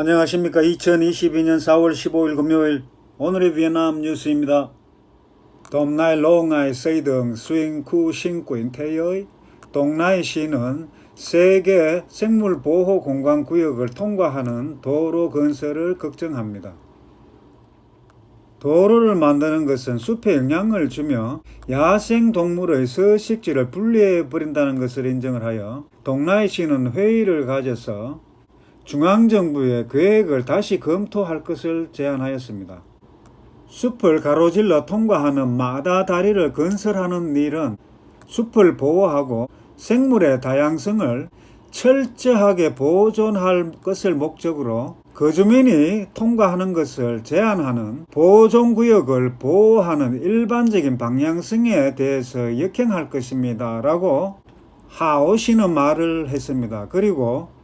안녕하십니까. 2022년 4월 15일 금요일 오늘의 베트남 뉴스입니다. 동나이 롱아이 세이등 스윙 쿠 신구인 태의 동나이 시는 세계 생물 보호 공간 구역을 통과하는 도로 건설을 걱정합니다. 도로를 만드는 것은 숲에 영향을 주며 야생 동물의 서식지를 분리해 버린다는 것을 인정을 하여 동나이 시는 회의를 가져서 중앙정부의 계획을 다시 검토할 것을 제안하였습니다. 숲을 가로질러 통과하는 마다 다리를 건설하는 일은 숲을 보호하고 생물의 다양성을 철저하게 보존할 것을 목적으로 거주민이 통과하는 것을 제한하는 보존구역을 보호하는 일반적인 방향성에 대해서 역행할 것입니다. 라고 하오시는 말을 했습니다. 그리고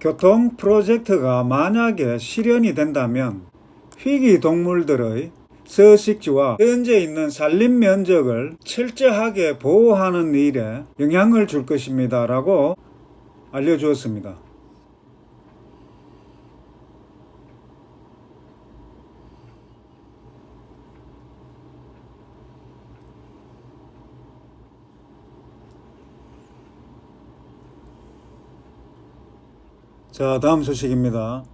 교통 프로젝트가 만약에 실현이 된다면 희귀 동물들의 서식지와 현재 있는 산림 면적을 철저하게 보호하는 일에 영향을 줄 것입니다. 라고 알려주었습니다. 자, 다음 소식입니다.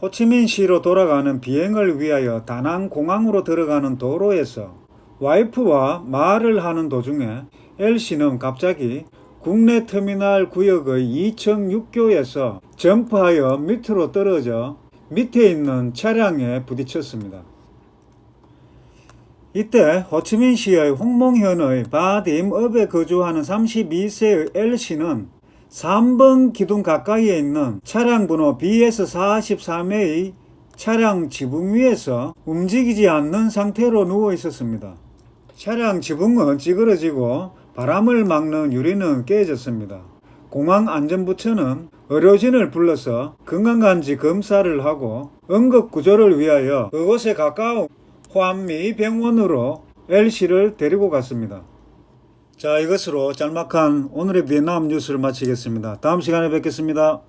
호치민시로 돌아가는 비행을 위하여 다낭 공항으로 들어가는 도로에서 와이프와 말을 하는 도중에 L씨는 갑자기 국내 터미널 구역의 2층 6교에서 점프하여 밑으로 떨어져 밑에 있는 차량에 부딪혔습니다. 이때 호치민시의 홍몽현의 바딤읍에 거주하는 32세의 L씨는 3번 기둥 가까이에 있는 차량 번호 BS43의 차량 지붕 위에서 움직이지 않는 상태로 누워 있었습니다. 차량 지붕은 찌그러지고 바람을 막는 유리는 깨졌습니다. 공항 안전부처는 의료진을 불러서 건강간지 검사를 하고 응급구조를 위하여 그곳에 가까운 환미 병원으로 L씨를 데리고 갔습니다. 자, 이것으로 짤막한 오늘의 비엔남 뉴스를 마치겠습니다. 다음 시간에 뵙겠습니다.